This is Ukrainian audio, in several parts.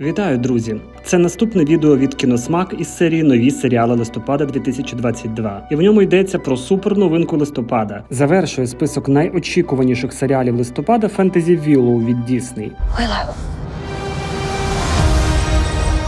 Вітаю, друзі! Це наступне відео від Кіносмак із серії Нові серіали листопада 2022. І в ньому йдеться про суперновинку листопада. Завершує список найочікуваніших серіалів листопада фентезі Віллоу від Дісней.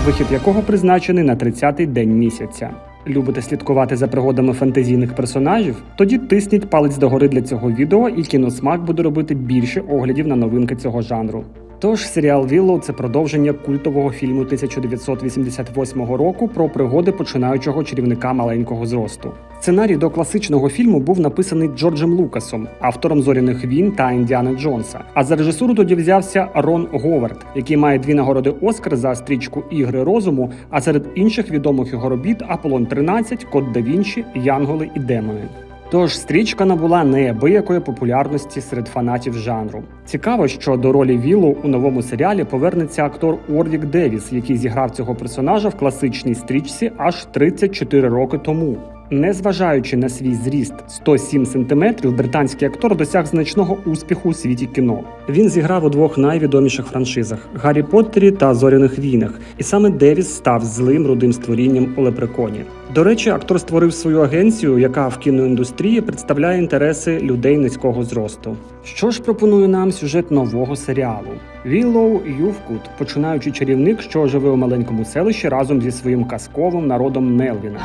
Вихід якого призначений на 30-й день місяця. Любите слідкувати за пригодами фентезійних персонажів? Тоді тисніть палець догори для цього відео, і кіносмак буде робити більше оглядів на новинки цього жанру. Тож серіал Віллоу – це продовження культового фільму 1988 року про пригоди починаючого чарівника маленького зросту. Сценарій до класичного фільму був написаний Джорджем Лукасом, автором зоряних війн та Індіана Джонса. А за режисуру тоді взявся Рон Говард, який має дві нагороди Оскар за стрічку Ігри розуму. А серед інших відомих його робіт Аполлон 13, Код да Вінчі, Янголи і Демони. Тож стрічка набула неабиякої популярності серед фанатів жанру. Цікаво, що до ролі Віллу у новому серіалі повернеться актор Орвік Девіс, який зіграв цього персонажа в класичній стрічці аж 34 роки тому. Незважаючи на свій зріст 107 сантиметрів, британський актор досяг значного успіху у світі кіно. Він зіграв у двох найвідоміших франшизах Гаррі Поттері та Зоряних війнах, і саме Девіс став злим рудим створінням у Лепреконі. До речі, актор створив свою агенцію, яка в кіноіндустрії представляє інтереси людей низького зросту. Що ж пропонує нам сюжет нового серіалу? Віллоу Ювкут, починаючи чарівник, що живе у маленькому селищі разом зі своїм казковим народом Мелвіна.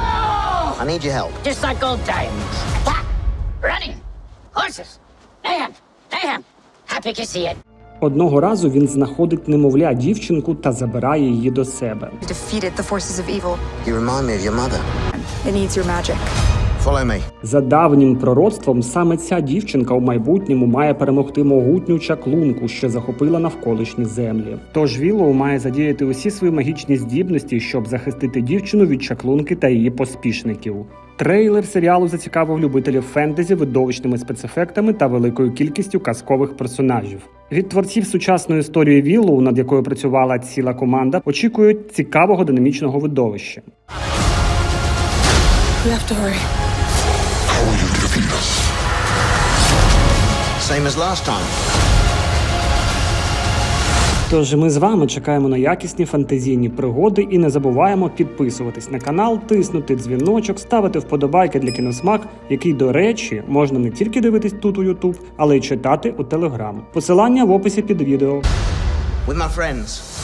I need your help. Just like old times. Attack! Running! Horses! Mayhem! Mayhem! Happy to see it. Одного разу він знаходить немовля дівчинку та забирає її до себе. defeated the forces of evil. You remind me of your mother. It needs your magic. Follow me. За давнім пророцтвом, саме ця дівчинка у майбутньому має перемогти могутню чаклунку, що захопила навколишні землі. Тож Віллоу має задіяти усі свої магічні здібності, щоб захистити дівчину від чаклунки та її поспішників. Трейлер серіалу зацікавив любителів фентезі видовищними спецефектами та великою кількістю казкових персонажів. Від творців сучасної історії Віллоу, над якою працювала ціла команда, очікують цікавого динамічного видовища. We have to hurry. Same as last time. Тож ми з вами чекаємо на якісні фантазійні пригоди і не забуваємо підписуватись на канал, тиснути дзвіночок, ставити вподобайки для кіносмак, який, до речі, можна не тільки дивитись тут у YouTube, але й читати у Telegram. Посилання в описі під відео. With my friends.